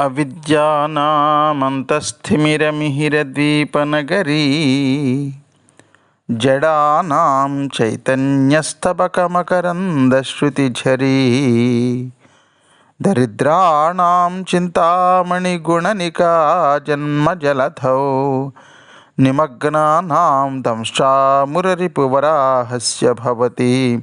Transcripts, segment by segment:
अविद्यानामन्तस्थिमिरमिहिरद्वीपनगरी जडानां दरिद्राण चिंतामणिगुण चिन्तामणिगुणनिका जन्मजलधौ निमग्ना दंशामुररिपुवराहस्य भवति।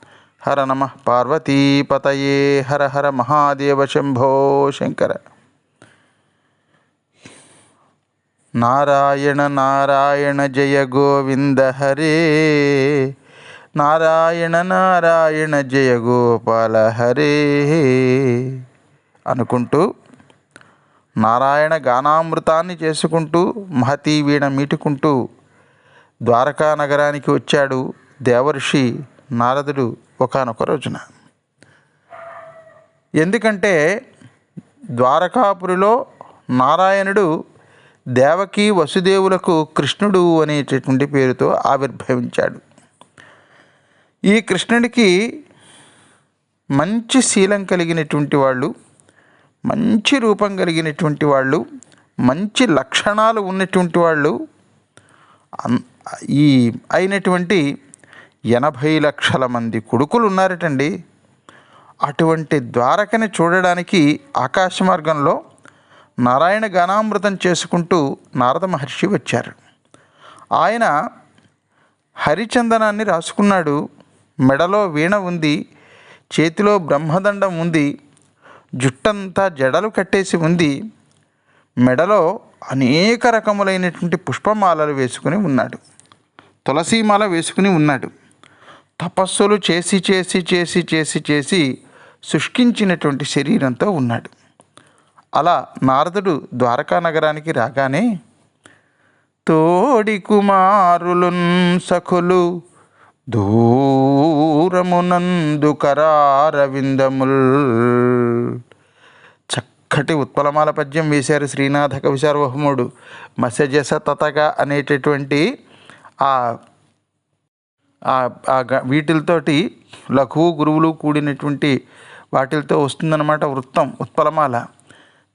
హర నమ పార్వతీపతయే. హర హర మహాదేవ శంభో శంకర. నారాయణ నారాయణ జయ గోవింద హరే. నారాయణ నారాయణ జయ గోపాల హరే. అనుకుంటూ నారాయణ గానామృతాన్ని చేసుకుంటూ మహతీ వీణ మీటుకుంటూ ద్వారకా నగరానికి వచ్చాడు దేవర్షి. నారదుడు ఒకానొక రోజున. ఎందుకంటే ద్వారకాపురిలో నారాయణుడు దేవకి వసుదేవులకు కృష్ణుడు అనేటటువంటి పేరుతో ఆవిర్భవించాడు. ఈ కృష్ణుడికి మంచి శీలం కలిగినటువంటి వాళ్ళు మంచి రూపం కలిగినటువంటి వాళ్ళు మంచి లక్షణాలు ఉన్నటువంటి వాళ్ళు ఈ అయినటువంటి ఎనభై లక్షల మంది కొడుకులు ఉన్నారటండి అటువంటి ద్వారకని చూడడానికి ఆకాశ మార్గంలో నారాయణ గానామృతం చేసుకుంటూ నారద మహర్షి వచ్చారు. ఆయన హరిచందనాన్ని రాసుకున్నాడు. మెడలో వీణ ఉంది చేతిలో బ్రహ్మదండం ఉంది జుట్టంతా జడలు కట్టేసి ఉంది మెడలో అనేక రకములైనటువంటి పుష్పమాలలు వేసుకుని ఉన్నాడు. తులసీమాల వేసుకుని ఉన్నాడు. తపస్సులు చేసి చేసి చేసి చేసి చేసి శుష్కించినటువంటి శరీరంతో ఉన్నాడు. అలా నారదుడు ద్వారకా నగరానికి రాగానే తోడి కుమారులున్ సఖులు దూరమునందు కరారవిందముల్. చక్కటి ఉత్పలమాల పద్యం వేశారు శ్రీనాథ కవి సార్వభౌముడు మత్స్యజస తతగా అనేటటువంటి ఆ వీటితోటి లఘువు గురువులు కూడినటువంటి వాటిలతో వస్తుందన్నమాట వృత్తం ఉత్పలమాల.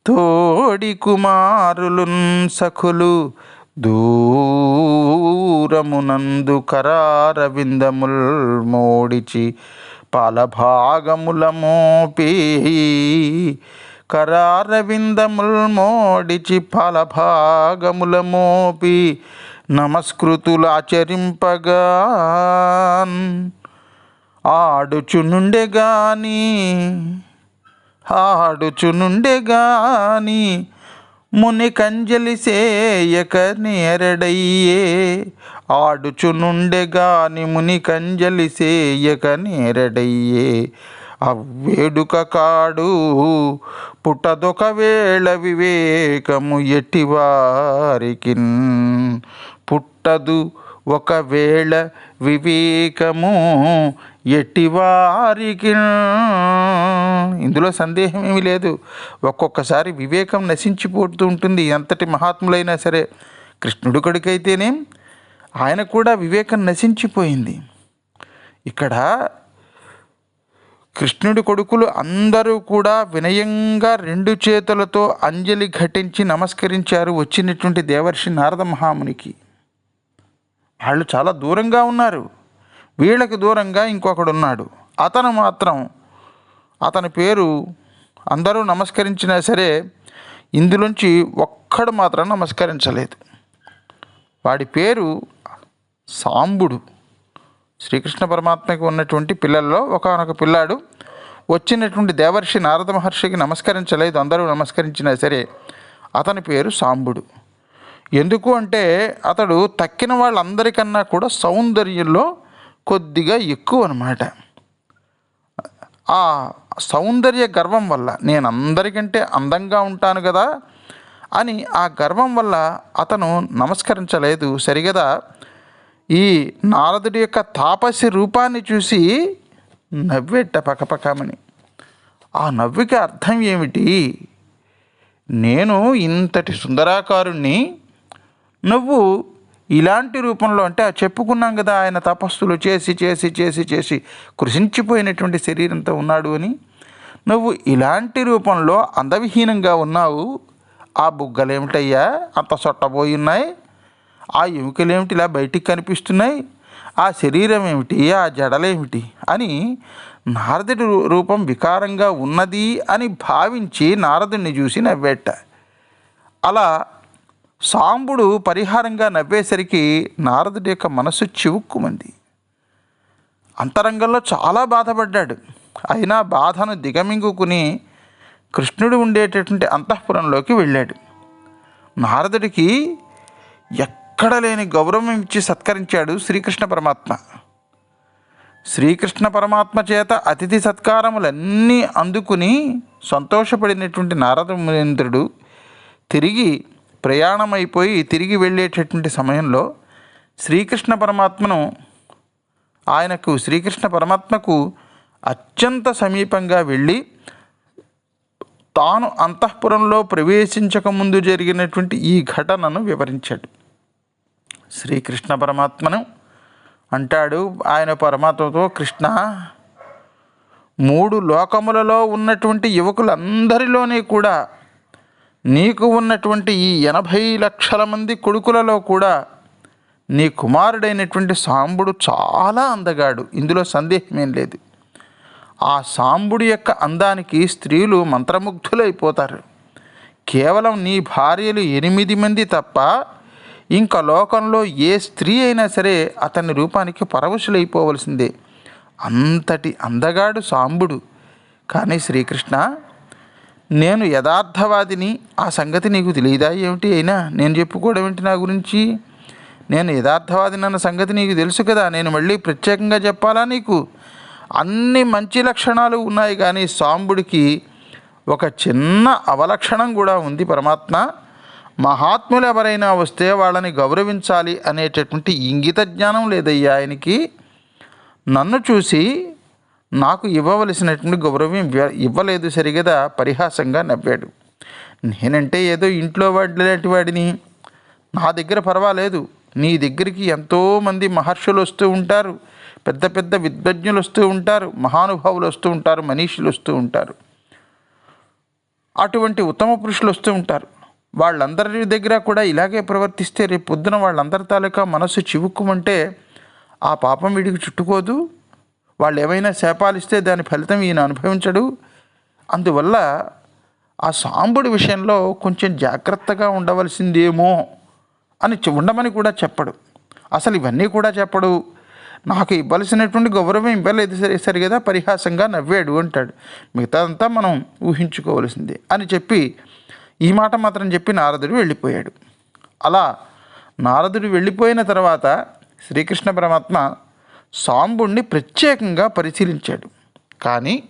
తోడి కుమారులున్ సఖులు దూరమునందు కరారవిందముల్ మోడిచి పాలభాగముల మోపి కరారవిందముల్ మోడిచి పాలభాగముల మోపి నమస్కృతులు ఆచరింపగా ఆడుచునుండే గాని ఆడుచునుండే గాని ముని కంజలి సేయక నేరడయ్యే. ఆడుచునుండే గాని ముని కంజలి సేయక నేరడయ్యే. అవ్వేడుక కాడు పుట్టదొకవేళ వివేకము ఎట్టివారికి పుట్టదు. ఒకవేళ వివేకము ఎటివారికి ఇందులో సందేహం ఏమీ లేదు. ఒక్కొక్కసారి వివేకం నశించిపోతూ ఉంటుంది. ఎంతటి మహాత్ములైనా సరే కృష్ణుడి కొడుకైతేనే ఆయన కూడా వివేకం నశించిపోయింది. ఇక్కడ కృష్ణుడి కొడుకులు అందరూ కూడా వినయంగా రెండు చేతులతో అంజలి ఘటించి నమస్కరించారు. వచ్చినటువంటి దేవర్షి నారద మహామునికి. వాళ్ళు చాలా దూరంగా ఉన్నారు. వీళ్ళకి దూరంగా ఇంకొకడు ఉన్నాడు అతను మాత్రం అతని పేరు అందరూ నమస్కరించినా సరే ఇందులోంచి ఒక్కడు మాత్రం నమస్కరించలేదు. వాడి పేరు సాంబుడు. శ్రీకృష్ణ పరమాత్మకి ఉన్నటువంటి పిల్లల్లో ఒకనొక పిల్లాడు వచ్చినటువంటి దేవర్షి నారద మహర్షికి నమస్కరించలేదు అందరూ నమస్కరించినా సరే. అతని పేరు సాంబుడు. ఎందుకు అంటే అతడు తక్కిన వాళ్ళందరికన్నా కూడా సౌందర్యంలో కొద్దిగా ఎక్కువ అనమాట ఆ సౌందర్య గర్వం వల్ల నేను అందరికంటే అందంగా ఉంటాను కదా అని ఆ గర్వం వల్ల అతను నమస్కరించలేదు. సరిగదా? ఈ నారదుడి యొక్క తాపసి రూపాన్ని చూసి నవ్వేట పకపకమని. ఆ నవ్వికి అర్థం ఏమిటి? నేను ఇంతటి సుందరాకారుణ్ణి నువ్వు ఇలాంటి రూపంలో అంటే ఆ చెప్పుకున్నాం కదా ఆయన తపస్సులు చేసి చేసి చేసి చేసి కృషించిపోయినటువంటి శరీరంతో ఉన్నాడు అని. నువ్వు ఇలాంటి రూపంలో అందవిహీనంగా ఉన్నావు. ఆ బుగ్గలేమిటయ్యా? అంత సొట్టబోయి ఉన్నాయి. ఆ ఎముకలేమిటి ఇలా బయటికి కనిపిస్తున్నాయి? ఆ శరీరం ఏమిటి ఆ జడలేమిటి? అని నారదుడి రూ- రూపం వికారంగా ఉన్నది అని భావించి నారదుడిని చూసి నవ్వేట. అలా సాంబుడు పరిహారంగా నవ్వేసరికి నారదుడి యొక్క మనసు చివుక్కుమంది. అంతరంగంలో చాలా బాధపడ్డాడు. అయినా బాధను దిగమింగుకుని కృష్ణుడు ఉండేటటువంటి అంతఃపురంలోకి వెళ్ళాడు. నారదుడికి ఎక్కడ లేని గౌరవం ఇచ్చి సత్కరించాడు శ్రీకృష్ణ పరమాత్మ. శ్రీకృష్ణ పరమాత్మ చేత అతిథి సత్కారములన్నీ అందుకుని సంతోషపడినటువంటి నారద తిరిగి ప్రయాణం ప్రయాణమైపోయి తిరిగి వెళ్ళేటటువంటి సమయంలో శ్రీకృష్ణ పరమాత్మను ఆయనకు శ్రీకృష్ణ పరమాత్మకు అత్యంత సమీపంగా వెళ్ళి తాను అంతఃపురంలో ప్రవేశించక ముందు జరిగినటువంటి ఈ ఘటనను వివరించాడు. శ్రీకృష్ణ పరమాత్మను అంటాడు ఆయన పరమాత్మతో కృష్ణ మూడు లోకములలో ఉన్నటువంటి యువకులందరిలోనే కూడా నీకు ఉన్నటువంటి ఈ ఎనభై లక్షల మంది కొడుకులలో కూడా నీ కుమారుడైనటువంటి సాంబుడు చాలా అందగాడు. ఇందులో సందేహమేం లేదు. ఆ సాంబుడి యొక్క అందానికి స్త్రీలు మంత్రముగ్ధులైపోతారు. కేవలం నీ భార్యలు ఎనిమిది మంది తప్ప ఇంకా లోకంలో ఏ స్త్రీ అయినా సరే అతని రూపానికి పరవశులైపోవలసిందే. అంతటి అందగాడు సాంబుడు. కానీ శ్రీకృష్ణ నేను యథార్థవాదిని ఆ సంగతి నీకు తెలియదా ఏమిటి? అయినా నేను చెప్పుకోవడం ఏంటి నా గురించి? నేను యథార్థవాదిని అన్న సంగతి నీకు తెలుసు కదా నేను మళ్ళీ ప్రత్యేకంగా చెప్పాలా నీకు? అన్ని మంచి లక్షణాలు ఉన్నాయి కానీ సాంబుడికి ఒక చిన్న అవలక్షణం కూడా ఉంది పరమాత్మ. మహాత్ములు ఎవరైనా వస్తే వాళ్ళని గౌరవించాలి అనేటటువంటి ఇంగిత జ్ఞానం లేదయ్యా ఆయనకి. నన్ను చూసి నాకు ఇవ్వవలసినటువంటి గౌరవం ఇవ్వ- ఇవ్వలేదు సరిగదా పరిహాసంగా నవ్వాడు. నేనంటే ఏదో ఇంట్లో వాడి వాడిని. నా దగ్గర పర్వాలేదు. నీ దగ్గరికి ఎంతోమంది మహర్షులు వస్తూ ఉంటారు. పెద్ద పెద్ద విద్వజ్ఞులు వస్తూ ఉంటారు. మహానుభావులు వస్తూ ఉంటారు. మనీషులు వస్తూ ఉంటారు. అటువంటి ఉత్తమ పురుషులు వస్తూ ఉంటారు. వాళ్ళందరి దగ్గర కూడా ఇలాగే ప్రవర్తిస్తే రేపు పొద్దున వాళ్ళందరి తాలూకా మనసు చివుక్కుమంటే ఆ పాపం వీడికి చుట్టుకోదు. వాళ్ళు ఏమైనా శాపాలిస్తే దాని ఫలితం ఈయన అనుభవించడు. అందువల్ల ఆ సాంబుడి విషయంలో కొంచెం జాగ్రత్తగా ఉండవలసిందేమో అని ఉండమని కూడా చెప్పడు. అసలు ఇవన్నీ కూడా చెప్పడు. నాకు ఇవ్వలసినటువంటి గౌరవం ఇవ్వలేదు సరే సరి కదా పరిహాసంగా నవ్వాడు అంటాడు. మిగతాదంతా మనం ఊహించుకోవలసిందే అని చెప్పి ఈ మాట మాత్రం చెప్పి నారదుడు వెళ్ళిపోయాడు. అలా నారదుడు వెళ్ళిపోయిన తర్వాత శ్రీకృష్ణ పరమాత్మ సాంబుణ్ణి ప్రత్యేకంగా పరిశీలించాడు. కానీ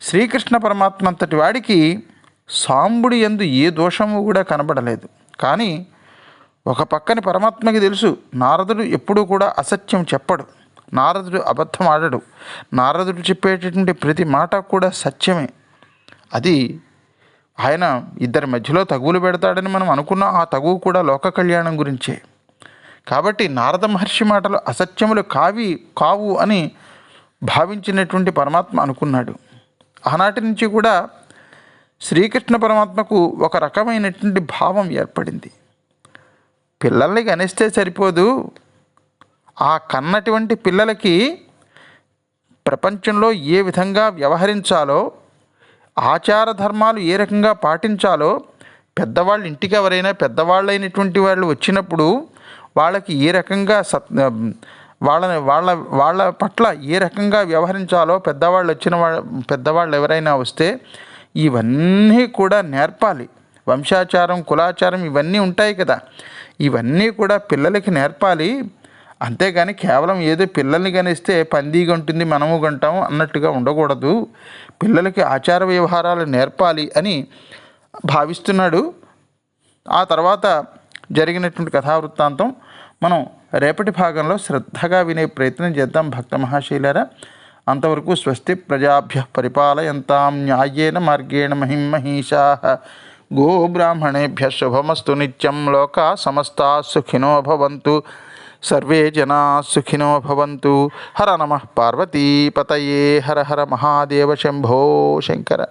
శ్రీకృష్ణ పరమాత్మ అంతటి వాడికి సాంబుడి ఎందు ఏ దోషము కూడా కనబడలేదు. కానీ ఒక పక్కని పరమాత్మకి తెలుసు నారదుడు ఎప్పుడూ కూడా అసత్యం చెప్పడు. నారదుడు అబద్ధం ఆడడు నారదుడు చెప్పేటటువంటి ప్రతి మాట కూడా సత్యమే. అది ఆయన ఇద్దరి మధ్యలో తగువులు పెడతాడని మనం అనుకున్న ఆ తగువు కూడా లోక కళ్యాణం గురించే. కాబట్టి నారద మహర్షి మాటలు అసత్యములు కావి కావు అని భావించినటువంటి పరమాత్మ అనుకున్నాడు. ఆనాటి నుంచి కూడా శ్రీకృష్ణ పరమాత్మకు ఒక రకమైనటువంటి భావం ఏర్పడింది. పిల్లల్ని గణిస్తే సరిపోదు. ఆ కన్నటువంటి పిల్లలకి ప్రపంచంలో ఏ విధంగా వ్యవహరించాలో ఆచార ధర్మాలు ఏ రకంగా పాటించాలో పెద్దవాళ్ళు ఇంటికి ఎవరైనా పెద్దవాళ్ళైనటువంటి వాళ్ళు వచ్చినప్పుడు వాళ్ళకి ఏ రకంగా సత్ వాళ్ళని వాళ్ళ వాళ్ళ పట్ల ఏ రకంగా వ్యవహరించాలో పెద్దవాళ్ళు వచ్చిన వాళ్ళ పెద్దవాళ్ళు ఎవరైనా వస్తే ఇవన్నీ కూడా నేర్పాలి. వంశాచారం కులాచారం ఇవన్నీ ఉంటాయి కదా. ఇవన్నీ కూడా పిల్లలకి నేర్పాలి. అంతేగాని కేవలం ఏదో పిల్లల్ని గనిస్తే పందిగా ఉంటుంది మనము గంటాము అన్నట్టుగా ఉండకూడదు. పిల్లలకి ఆచార వ్యవహారాలు నేర్పాలి అని భావిస్తున్నాడు. ఆ తర్వాత జరిగినటువంటి కథావృత్తాంతం మనం రేపటి భాగంలో శ్రద్ధగా వినే ప్రయత్నం చేద్దాం భక్త మహాశైలారా. అంతవరకు స్వస్తి ప్రజాభ్య పరిపాలయంతాం న్యాయేన మార్గేణ మహిం గోబ్రాహ్మణేభ్య శుభమస్తు నిత్యం లోకా సమస్తా సుఖినో భవంతు. సర్వే జనా సుఖినో భవంతు. హర నమ పార్వతీపతయే హర హర మహాదేవ శంభో శంకర.